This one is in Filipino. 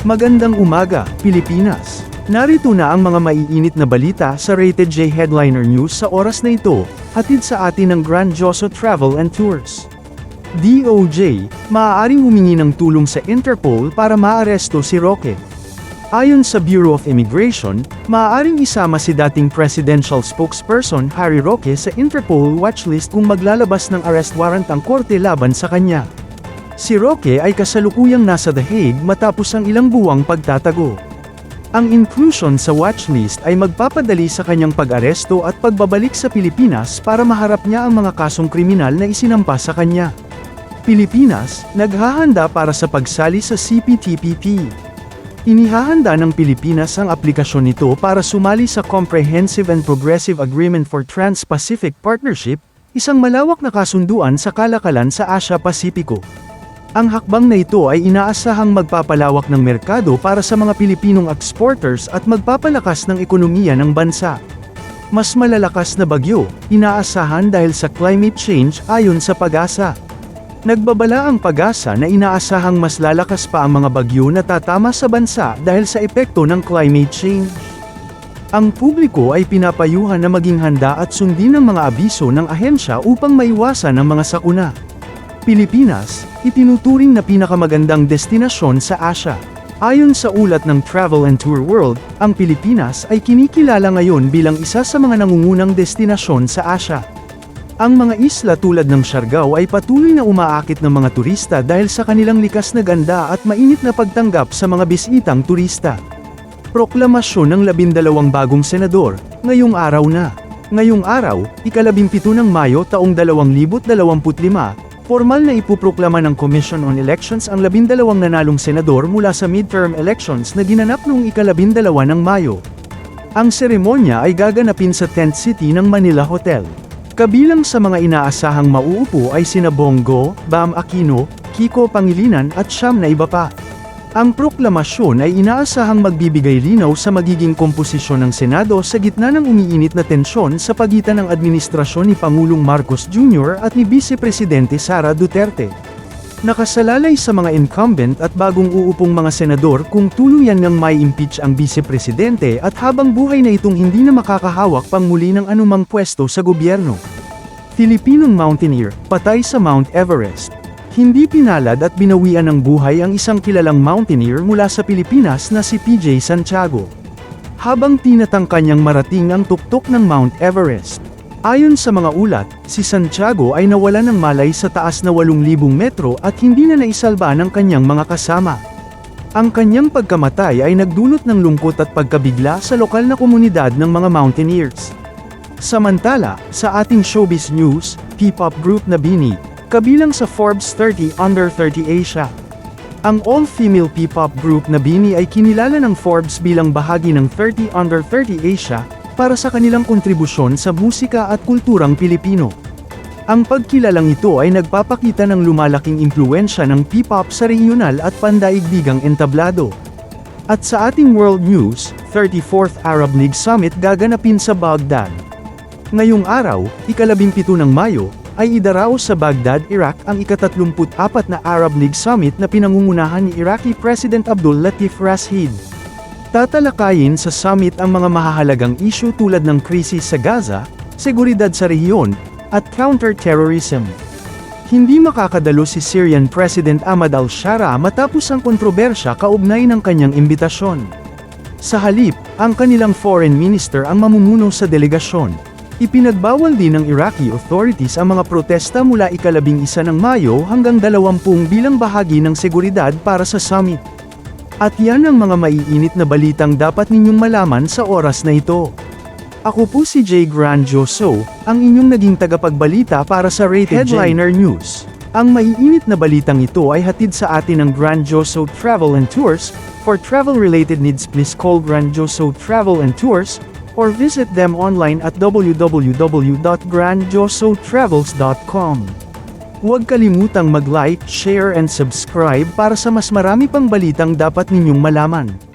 Magandang umaga, Pilipinas. Narito na ang mga maiinit na balita sa Rated J Headliner News sa oras na ito, hatid sa atin ng Grandioso Travel and Tours. DOJ, maaaring humingi ng tulong sa Interpol para maaresto si Roque. Ayon sa Bureau of Immigration, maaaring isama si dating presidential spokesperson Harry Roque sa Interpol watchlist kung maglalabas ng arrest warrant ang korte laban sa kanya. Si Roque ay kasalukuyang nasa The Hague matapos ang ilang buwang pagtatago. Ang inclusion sa watchlist ay magpapadali sa kanyang pag-aresto at pagbabalik sa Pilipinas para maharap niya ang mga kasong kriminal na isinampa sa kanya. Pilipinas, naghahanda para sa pagsali sa CPTPP. Inihahanda ng Pilipinas ang aplikasyon nito para sumali sa Comprehensive and Progressive Agreement for Trans-Pacific Partnership, isang malawak na kasunduan sa kalakalan sa Asia-Pasipiko. Ang hakbang na ito ay inaasahang magpapalawak ng merkado para sa mga Pilipinong exporters at magpapalakas ng ekonomiya ng bansa. Mas malalakas na bagyo, inaasahan dahil sa climate change ayon sa pag-asa. Nagbabala ang pag-asa na inaasahang mas lalakas pa ang mga bagyo na tatama sa bansa dahil sa epekto ng climate change. Ang publiko ay pinapayuhan na maging handa at sundin ang mga abiso ng ahensya upang maiwasan ang mga sakuna. Pilipinas, itinuturing na pinakamagandang destinasyon sa Asia. Ayon sa ulat ng Travel and Tour World, ang Pilipinas ay kinikilala ngayon bilang isa sa mga nangungunang destinasyon sa Asia. Ang mga isla tulad ng Siargao ay patuloy na umaakit ng mga turista dahil sa kanilang likas na ganda at mainit na pagtanggap sa mga bisitang turista. Proklamasyon ng labindalawang bagong senador, ngayong araw na. Ngayong araw, ikalabimpito ng Mayo taong 2025, formal na ipuproklama ng Commission on Elections ang labindalawang nanalong senador mula sa midterm elections na ginanap noong ikalabindalawa ng Mayo. Ang seremonya ay gaganapin sa tent city ng Manila Hotel. Kabilang sa mga inaasahang mauupo ay sina Bongo, Bam Aquino, Kiko Pangilinan at siyam na iba pa. Ang proklamasyon ay inaasahang magbibigay linaw sa magiging komposisyon ng Senado sa gitna ng umiinit na tensyon sa pagitan ng administrasyon ni Pangulong Marcos Jr. at ni Vice Presidente Sara Duterte. Nakasalalay sa mga incumbent at bagong uupong mga senador kung tuluyan ng may impeach ang Vice Presidente at habang buhay na itong hindi na makakahawak pang muli ng anumang pwesto sa gobyerno. Filipinong mountaineer, patay sa Mount Everest. Hindi pinalad at binawian ng buhay ang isang kilalang mountaineer mula sa Pilipinas na si PJ Santiago. Habang tinatangka niyang marating ang tuktok ng Mount Everest. Ayon sa mga ulat, si Santiago ay nawala ng malay sa taas na 8,000 metro at hindi na naisalba ng kanyang mga kasama. Ang kanyang pagkamatay ay nagdulot ng lungkot at pagkabigla sa lokal na komunidad ng mga mountaineers. Samantala, sa ating showbiz news, P-pop group na Bini, kabilang sa Forbes 30 Under 30 Asia. Ang all-female P-pop group na Bini ay kinilala ng Forbes bilang bahagi ng 30 Under 30 Asia, para sa kanilang kontribusyon sa musika at kulturang Pilipino. Ang pagkilalang ito ay nagpapakita ng lumalaking impluensya ng P-pop sa regional at pandaigdigang entablado. At sa ating world news, 34th Arab League Summit gaganapin sa Baghdad. Ngayong araw, ikalabimpito ng Mayo, ay idaraos sa Baghdad, Iraq ang ikatatlumput-apat na Arab League Summit na pinangungunahan ni Iraqi President Abdul Latif Rashid. Tatalakayin sa summit ang mga mahahalagang isyu tulad ng krisis sa Gaza, seguridad sa rehiyon, at counter-terrorism. Hindi makakadalo si Syrian President Ahmad al-Shara matapos ang kontrobersya kaugnay ng kanyang imbitasyon. Sa halip, ang kanilang foreign minister ang mamumuno sa delegasyon. Ipinagbawal din ng Iraqi authorities ang mga protesta mula ikalabing isa ng Mayo hanggang dalawampung bilang bahagi ng seguridad para sa summit. At yan ang mga maiinit na balitang dapat ninyong malaman sa oras na ito. Ako po si Jay Grandioso, ang inyong naging tagapagbalita para sa Rated Headliner News. Ang maiinit na balitang ito ay hatid sa atin ng Grandioso Travel and Tours. For travel-related needs please call Grandioso Travel and Tours, or visit them online at www.grandiosotravels.com. Huwag kalimutang mag-like, share and subscribe para sa mas marami pang balitang dapat ninyong malaman.